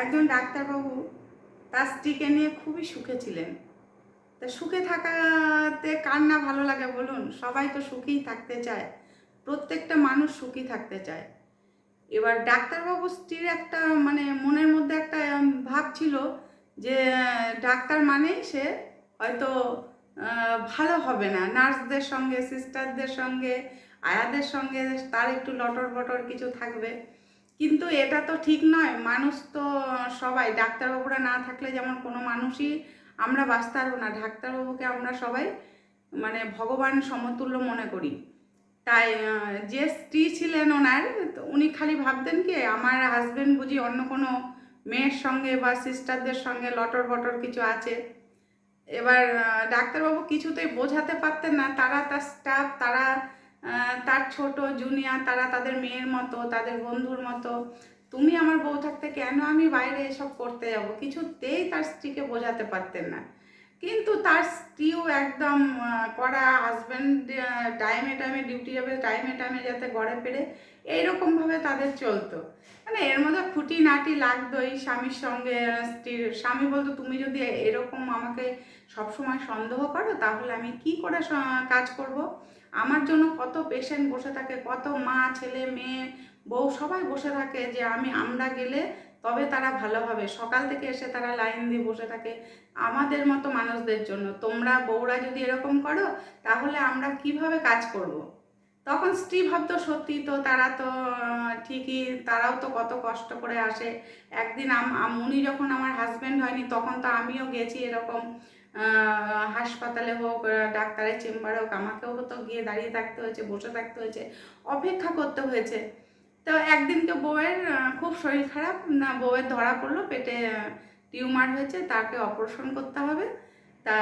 একজন ডাক্তারবাবু তার স্ত্রীকে নিয়ে খুবই সুখে ছিলেন। তা সুখে থাকাতে কার না ভালো লাগে বলুন? সবাই তো সুখেই থাকতে চায়। প্রত্যেকটা মানুষ সুখী থাকতে চায়। এবার ডাক্তারবাবু স্ত্রীর একটা মানে মনের মধ্যে একটা ভাব ছিল যে, ডাক্তার মানেই সে হয়তো ভালো হবে না। নার্সদের সঙ্গে, সিস্টারদের সঙ্গে, আয়াদের সঙ্গে তার একটু লটর বটর কিছু থাকবে। কিন্তু এটা তো ঠিক নয়। মানুষ তো সবাই, ডাক্তারবাবুরা না থাকলে যেমন কোনো মানুষই আমরা বাঁচতে পারব না। ডাক্তারবাবুকে আমরা সবাই মানে ভগবান সমতুল্য মনে করি। তাই যে স্ত্রী ছিলেন ওনার উনি খালি ভাবতেন কি, আমার হাজবেন্ড বুঝি অন্য কোনো মেয়ের সঙ্গে বা সিস্টারদের সঙ্গে লটর বটর কিছু আছে। এবার ডাক্তারবাবু কিছুতেই বোঝাতে পারতেন না। তারা তার স্টাফ তারা তার ছোট জুনিয়র তারা তাদের মেয়ের মতো, তাদের বন্ধুর মতো। তুমি আমার বউ থাকতে কেন আমি বাইরে এসব করতে যাব? কিছুতেই তার স্ত্রীকে বোঝাতে পারতেন না। কিন্তু তার স্ত্রীও একদম করা হাজব্যান্ড টাইমে টাইমে ডিউটি যাবে টাইমে টাইমে যাতে ঘরে ফেরে এইরকমভাবে তাদের চলতো। মানে এর মধ্যে খুঁটি নাটি লাগতোই স্বামীর সঙ্গে স্ত্রীর। স্বামী বলতো, তুমি যদি এরকম আমাকে সবসময় সন্দেহ করো, তাহলে আমি কি করে কাজ করব? আমার জন্য কত পেশেন্ট বসে থাকে, কত মা, ছেলে, মেয়ে, বউ সবাই বসে থাকে যে আমি, আমরা গেলে তবে তারা ভালো হবে। সকাল থেকে এসে তারা লাইন দিয়ে বসে থাকে। আমাদের মতো মানুষদের জন্য। তোমরা বউরা যদি এরকম করো, তাহলে আমরা কীভাবে কাজ করব। তখন স্ত্রী ভাবতো, সত্যি তো তারা তো ঠিকই, তারাও তো কত কষ্ট করে আসে। একদিন উনি যখন আমার হাজব্যান্ড হয়নি, তখন তো আমিও গেছি এরকম হাসপাতালে হোক ডাক্তারের চেম্বারে হোক, আমাকেও তো গিয়ে দাঁড়িয়ে থাকতে হয়েছে, বসে থাকতে হয়েছে, অপেক্ষা করতে হয়েছে। তো একদিনকে বউয়ের খুব শরীর খারাপ, না, বউয়ের ধরা পড়ল, পেটে টিউমার হয়েছে, তাকে অপারেশন করতে হবে। তা,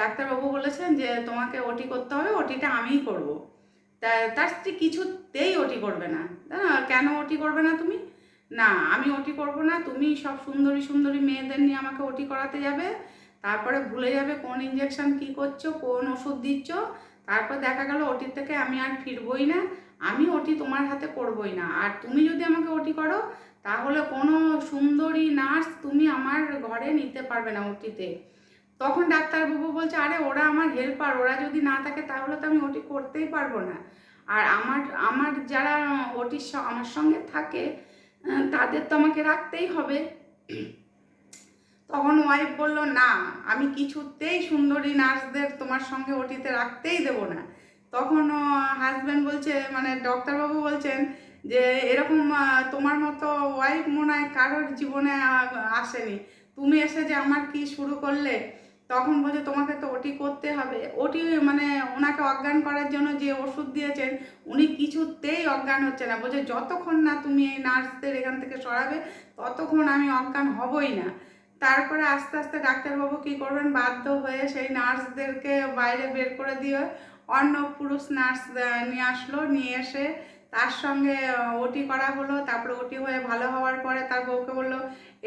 ডাক্তারবাবু বলেছেন যে, তোমাকে ওটি করতে হবে ওটিটা আমিই করব। তা, তার স্ত্রী কিছুতেই ওটি করবে না। কেন ওটি করবে না তুমি? না, আমি ওটি করব না, তুমি সব সুন্দরী সুন্দরী মেয়েদের নিয়ে আমাকে ওটি করাতে যাবে। তারপরে ভুলে যাবে কোন ইঞ্জেকশন কি করছ, কোন ওষুধ দিচ্ছ। তারপর দেখা গেল ওটির থেকে আমি আর ফিরবই না। আমি ওটি তোমার হাতে করবই না। আর তুমি যদি আমাকে ওটি করো, তাহলে কোনো সুন্দরী নার্স তুমি আমার ঘরে নিতে পারবে না ওটিতে। তখন ডাক্তারবাবু বলছে, আরে, ওরা আমার হেল্পার, ওরা যদি না থাকে, তাহলে তো আমি ওটি করতেই পারব না। আর আমার আমার যারা ওটির আমার সঙ্গে থাকে তাদের তো আমাকে রাখতেই হবে। তখন ওয়াইফ বলল, না, আমি কিছুতেই সুন্দরী নার্সদের তোমার সঙ্গে ওটিতে রাখতেই দেবো না। তখন হাজব্যান্ড বলছে মানে ডক্টরবাবু বলছেন যে, এরকম তোমার মতো ওয়াইফ মনে হয় কারোর জীবনে আসেনি। তুমি এসে যে আমার কি শুরু করলে? তখন বলছে, তোমাকে তো ওটি করতে হবে। ওটি মানে ওনাকে অজ্ঞান করার জন্য যে ওষুধ দিয়েছেন, উনি কিছুতেই অজ্ঞান হচ্ছে না। বলছে, যতক্ষণ না তুমি এই নার্সদের এখান থেকে সরাবে, ততক্ষণ আমি অজ্ঞান হবই না। তারপরে আস্তে আস্তে ডাক্তারবাবু কী করবেন? বাধ্য হয়ে সেই নার্সদেরকে বাইরে বের করে দিয়ে অন্য পুরুষ নার্স নিয়ে আসলো, নিয়ে এসে তার সঙ্গে ওটি করা হলো, তারপরে ওটি হয়ে ভালো হওয়ার পরে তার বউকে বলল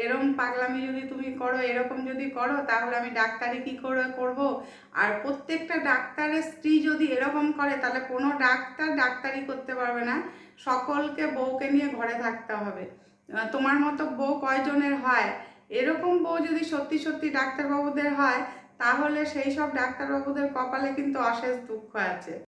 এরকম পাগলামি যদি তুমি করো, এরকম যদি করো, তাহলে আমি ডাক্তারি কী করে করব? আর প্রত্যেকটা ডাক্তারের স্ত্রী যদি এরকম করে, তাহলে কোনো ডাক্তার ডাক্তারি করতে পারবে না। সকলকে বউকে নিয়ে ঘরে থাকতে হবে। তোমার মতো বউ কয়জনের হয়? এরকম বউ যদি সত্যি সত্যি ডাক্তারবাবুদের হয় তাহলে সেই সব ডাক্তারবাবুদের কপালে কিন্তু অশেষ দুঃখ আছে।